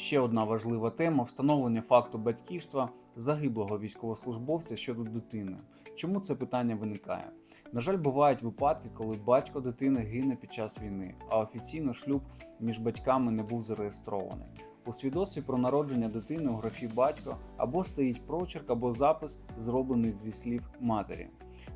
Ще одна важлива тема встановлення факту батьківства загиблого військовослужбовця щодо дитини. Чому це питання виникає? На жаль, бувають випадки, коли батько дитини гине під час війни, а офіційно шлюб між батьками не був зареєстрований. У свідоцтві про народження дитини у графі батько або стоїть прочерк, або запис, зроблений зі слів матері.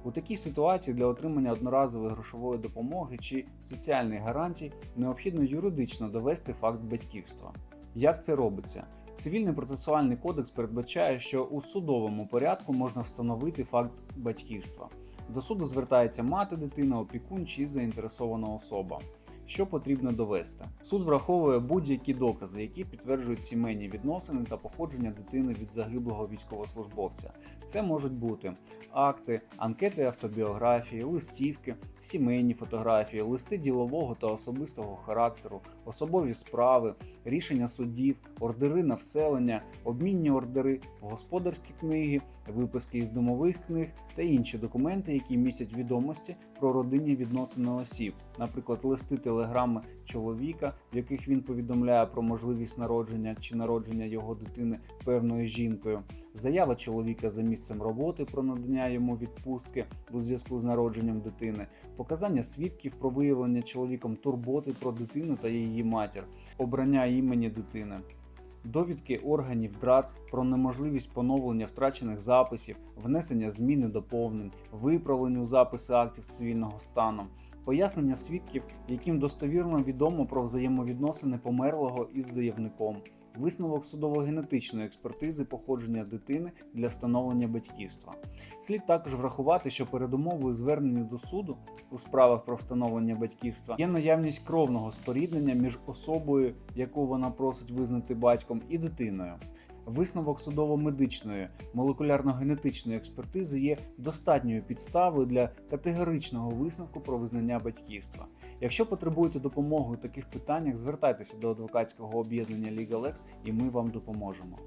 У такій ситуації для отримання одноразової грошової допомоги чи соціальних гарантій необхідно юридично довести факт батьківства. Як це робиться? Цивільний процесуальний кодекс передбачає, що у судовому порядку можна встановити факт батьківства. До суду звертається мати дитина, опікун чи заінтересована особа. Що потрібно довести? Суд враховує будь-які докази, які підтверджують сімейні відносини та походження дитини від загиблого військовослужбовця. Це можуть бути акти, анкети автобіографії, листівки, сімейні фотографії, листи ділового та особистого характеру, особові справи, рішення судів, ордери на вселення, обмінні ордери, господарські книги, виписки із домових книг та інші документи, які містять відомості про родинні відносини осіб, наприклад, листи телеграми чоловіка, в яких він повідомляє про можливість народження чи народження його дитини певною жінкою, заява чоловіка за місцем роботи про надання йому відпустки у зв'язку з народженням дитини, показання свідків про виявлення чоловіком турботи про дитину та її матір, обрання імені дитини. Довідки органів ДРАЦ про неможливість поновлення втрачених записів, внесення змін і доповнень, виправлення у записи актів цивільного стану, пояснення свідків, яким достовірно відомо про взаємовідносини померлого із заявником, висновок судово-генетичної експертизи походження дитини для встановлення батьківства. Слід також врахувати, що передумовою звернення до суду у справах про встановлення батьківства є наявність кровного споріднення між особою, яку вона просить визнати батьком, і дитиною. Висновок судово-медичної молекулярно-генетичної експертизи є достатньою підставою для категоричного висновку про визнання батьківства. Якщо потребуєте допомоги у таких питаннях, звертайтеся до адвокатського об'єднання LegalX і ми вам допоможемо.